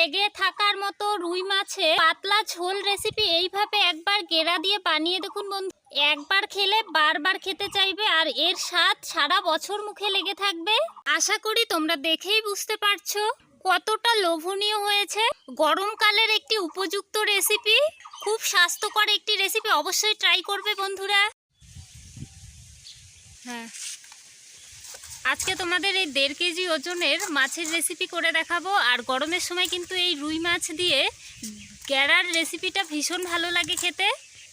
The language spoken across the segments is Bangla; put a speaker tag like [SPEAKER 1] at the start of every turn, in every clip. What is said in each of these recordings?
[SPEAKER 1] লেগে থাকার মতো রুই মাছে পাতলা ঝোল রেসিপি এইভাবে একবার গেরা দিয়ে বানিয়ে দেখুন বন্ধু। একবার খেলে বারবার খেতে চাইবে আর এর স্বাদ সারা বছর মুখে লেগে থাকবে। আশা করি তোমরা দেখেই বুঝতে পারছ কতটা লোভনীয় হয়েছে। গরমকালের একটি উপযুক্ত রেসিপি খুব স্বাস্থ্যকর একটি রেসিপি অবশ্যই ট্রাই করবে বন্ধুরা। হ্যাঁ। আজকে তোমাদের এই দেড় কেজি ওজনের মাছের রেসিপি করে দেখাবো। আর গরমের সময় কিন্তু এই রুই মাছ দিয়ে গ্যারার রেসিপিটা ভীষণ ভালো লাগে খেতে।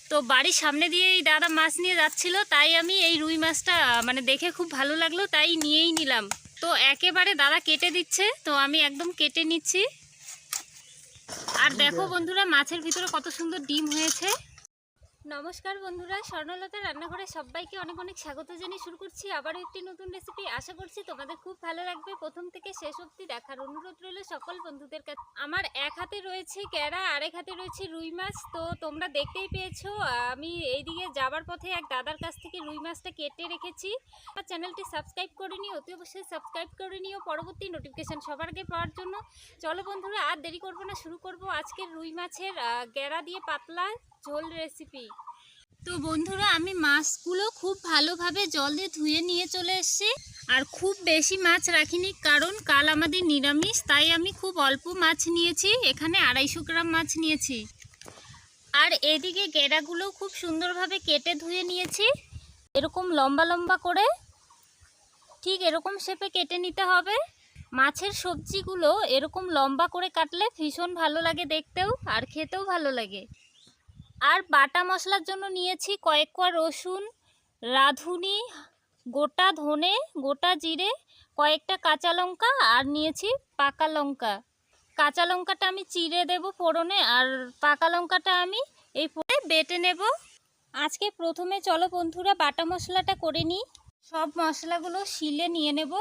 [SPEAKER 1] তো বাড়ির সামনে দিয়ে এই দাদা মাছ নিয়ে যাচ্ছিল, তাই আমি এই রুই মাছটা মানে দেখে খুব ভালো লাগল, তাই নিয়েই নিলাম। তো একেবারে দাদা কেটে দিচ্ছে, তো আমি একদম কেটে নিচ্ছি। আর দেখো বন্ধুরা, মাছের ভিতরে কত সুন্দর ডিম হয়েছে। নমস্কার বন্ধুরা স্বর্ণলতা রান্নাঘরে সবাইকে অনেক অনেক স্বাগত জানিয়ে শুরু করছি আবারও একটি নতুন রেসিপি আশা করছি তোমাদের খুব ভালো লাগবে। প্রথম থেকে শেষ অবধি দেখার অনুরোধ রইল সকল বন্ধুদের কাছে আমার এক হাতে রয়েছে ক্যারা আরেক হাতে রয়েছে রুই মাছ। তো তোমরা দেখতেই পেয়েছ, আমি এইদিকে যাবার পথে এক দাদার কাছ থেকে রুই মাছটা কেটে রেখেছি। আমার চ্যানেলটি সাবস্ক্রাইব করে নিও অতি অবশ্যই সাবস্ক্রাইব করে নিও পরবর্তী নোটিফিকেশান সবার আগে পাওয়ার জন্য। চলো বন্ধুরা, আর দেরি করব না, শুরু করব আজকের রুই মাছের গেরা দিয়ে পাতলা ঝোল রেসিপি তো বন্ধুরা, আমি মাছগুলো খুব ভালোভাবে জল দিয়ে ধুয়ে নিয়ে চলে এসেছি। আর খুব বেশি মাছ রাখিনি, কারণ কাল আমাদের নিরামিষ, তাই আমি খুব অল্প মাছ নিয়েছি, এখানে আড়াইশো গ্রাম মাছ নিয়েছি। আর এদিকে গেরাগুলো খুব সুন্দরভাবে কেটে ধুয়ে নিয়েছি। এরকম লম্বা লম্বা করে, ঠিক এরকম শেপে কেটে নিতে হবে। মাছের সবজিগুলো এরকম লম্বা করে কাটলে ভীষণ ভালো লাগে দেখতেও, আর খেতেও ভালো লাগে। আর বাটা মশলার জন্য নিয়েছি কয়েক কোয়া রসুন, রাঁধুনি, গোটা ধনে, গোটা জিরে, কয়েকটা কাঁচা লঙ্কা আর নিয়েছি পাকা লঙ্কা। কাঁচা লঙ্কাটা আমি চিড়ে দেব ফোড়নে আর পাকা লঙ্কাটা আমি এই ফোড়ে বেটে নেব। আজকে প্রথমে চলো বন্ধুরা বাটা মশলাটা করে নিই। সব মশলাগুলো শিলে নিয়ে নেব।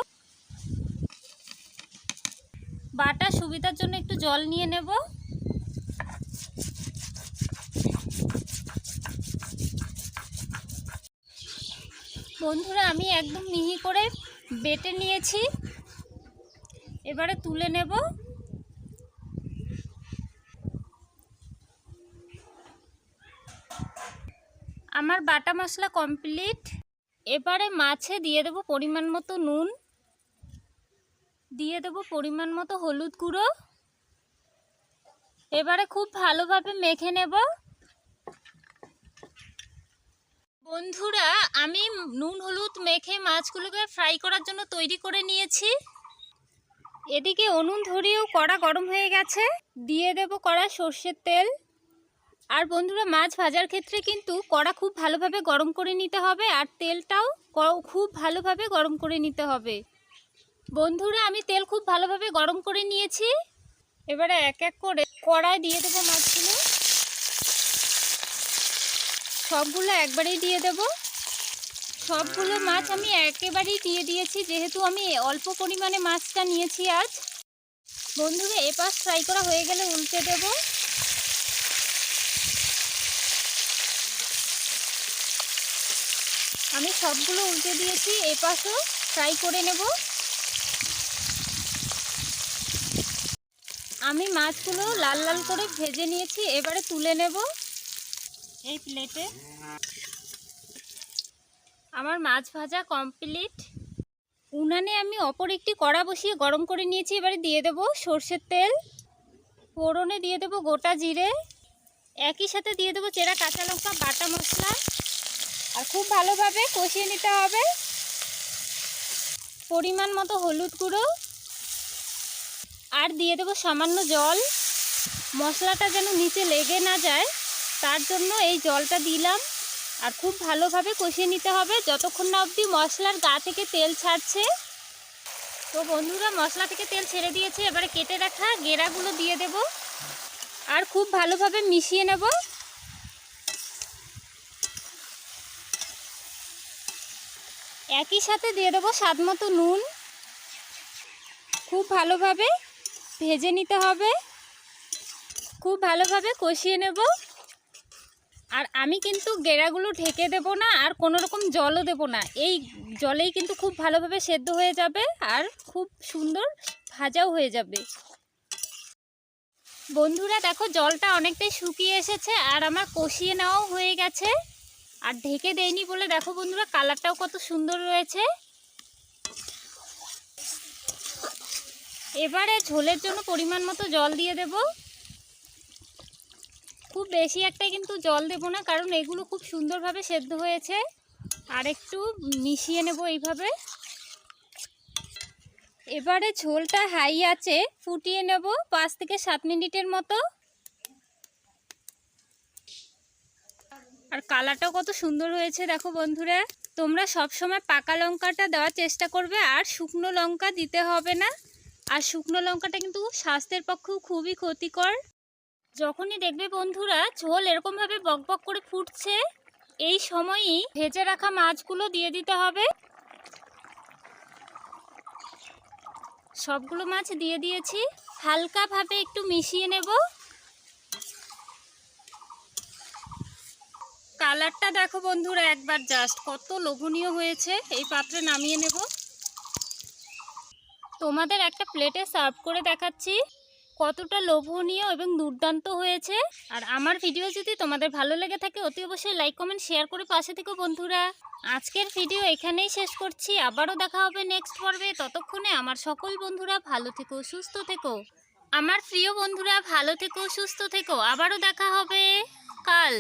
[SPEAKER 1] বাটা সুবিধার জন্য একটু জল নিয়ে নেব। বন্ধুরা, আমি একদম মিহি করে বেটে নিয়েছি। এবারে তুলে নেব। আমার বাটা মশলা কমপ্লিট। এবারে মাছে দিয়ে দেব পরিমাণ মতো নুন। দিয়ে দেব পরিমাণ মতো হলুদ গুঁড়ো। এবারে খুব ভালোভাবে মেখে নেব। বন্ধুরা, আমি নুন, হলুদ মেখে মাছগুলোকে ফ্রাই করার জন্য তৈরি করে নিয়েছি। এদিকে উনুন ধরিয়েও কড়া গরম হয়ে গেছে। দিয়ে দেব কড়া সর্ষের তেল। আর বন্ধুরা, মাছ ভাজার ক্ষেত্রে কিন্তু কড়া খুব ভালোভাবে গরম করে নিতে হবে আর তেলটাও খুব ভালোভাবে গরম করে নিতে হবে। বন্ধুরা, আমি তেল খুব ভালোভাবে গরম করে নিয়েছি। এবারে এক এক করে কড়ায় দিয়ে দেবো মাছগুলো। সবগুলো একবারেই দিয়ে দেব। সবগুলো মাছ আমি একেবারেই দিয়ে দিয়েছি, যেহেতু আমি অল্প পরিমাণে মাছটা নিয়েছি আজ। বন্ধুরা, এপাশ ফ্রাই করা হয়ে গেলে উল্টে দেব। আমি সবগুলো উল্টে দিয়েছি, এপাশও ফ্রাই করে নেব। আমি মাছগুলো লাল লাল করে ভেজে নিয়েছি, এবারে তুলে নেব। এই প্লেটে আমার মাছ ভাজা কমপ্লিট উনানে আমি অপর একটি কড়া বসিয়ে গরম করে নিয়েছি, এবারে দিয়ে দেব সর্ষের তেল। ফোড়নে দিয়ে দেব গোটা জিরে। একই সাথে দিয়ে দেবো চেরা কাঁচা লঙ্কা, বাটা মশলা। আর খুব ভালোভাবে কষিয়ে নিতে হবে। পরিমাণ মতো হলুদ গুঁড়ো। আর দিয়ে দেবো সামান্য জল। মশলাটা যেন নিচে লেগে না যায়। তার জন্য এই জলটা দিলাম। আর খুব ভালোভাবে কষিয়ে নিতে হবে। যতক্ষণ না অবধি মশলার গা থেকে তেল ছাড়ছে। তো বন্ধুরা, মশলা থেকে তেল ছেড়ে দিয়েছে। এবারে কেটে রাখা গেরাগুলো দিয়ে দেব। আর খুব ভালোভাবে মিশিয়ে নেব। একই সাথে দিয়ে দেবো স্বাদ মতো নুন। খুব ভালোভাবে ভেজে নিতে হবে। খুব ভালোভাবে কষিয়ে নেব। আর আমি কিন্তু গেরাগুলো ঢেকে দেব না, আর কোনো রকম জলও দেব না। এই জলেই কিন্তু খুব ভালোভাবে সেদ্ধ হয়ে যাবে, আর খুব সুন্দর ভাজাও হয়ে যাবে। বন্ধুরা, দেখো জলটা অনেকটাই শুকিয়ে এসেছে, আর আমার কষিয়ে নেওয়াও হয়ে গেছে। আর ঢেকে দেয়নি বলে, দেখো বন্ধুরা, কালারটাও কত সুন্দর রয়েছে। এবারে ঝোলের জন্য পরিমাণ মতো জল দিয়ে দেব। খুব বেশি একটা কিন্তু জল দেব না, কারণ এগুলো খুব সুন্দরভাবে সেদ্ধ হয়েছে। আর একটু মিশিয়ে নেব এইভাবে। এবারে ঝোলটা হাই আছে, ফুটিয়ে নেব পাঁচ থেকে সাত মিনিটের মতো। আর কালারটাও কত সুন্দর হয়েছে, দেখো বন্ধুরা। তোমরা সব সময় পাকা লঙ্কাটা দেওয়ার চেষ্টা করবে, আর শুকনো লঙ্কা দিতে হবে না। আর শুকনো লঙ্কাটা কিন্তু স্বাস্থ্যের পক্ষেও খুবই ক্ষতিকর। যখনই দেখবে বন্ধুরা ঝোল এরকমভাবে বকবক করে ফুটছে, এই সময়ই ভেজে রাখা মাছগুলো দিয়ে দিতে হবে। সবগুলো মাছ দিয়ে দিয়েছি। হালকাভাবে একটু মিশিয়ে নেব। কালারটা দেখো বন্ধুরা একবার জাস্ট কত লোভনীয় হয়েছে। এই পাত্রে নামিয়ে নেব। তোমাদের একটা প্লেটে সার্ভ করে দেখাচ্ছি। কতটা লোভনীয় এবং দুর্দান্ত হয়েছে। আর আমার ভিডিও যদি তোমাদের ভালো লেগে থাকে, অতি অবশ্যই লাইক কমেন্ট শেয়ার করে পাশে থেকো বন্ধুরা। আজকের ভিডিও এখানেই শেষ করছি। আবারও দেখা হবে নেক্সট পর্বে। ততক্ষণে আমার সকল বন্ধুরা ভালো থেকো, সুস্থ থেকো। আমার প্রিয় বন্ধুরা, ভালো থেকো, সুস্থ থেকো। আবারও দেখা হবে। কাল।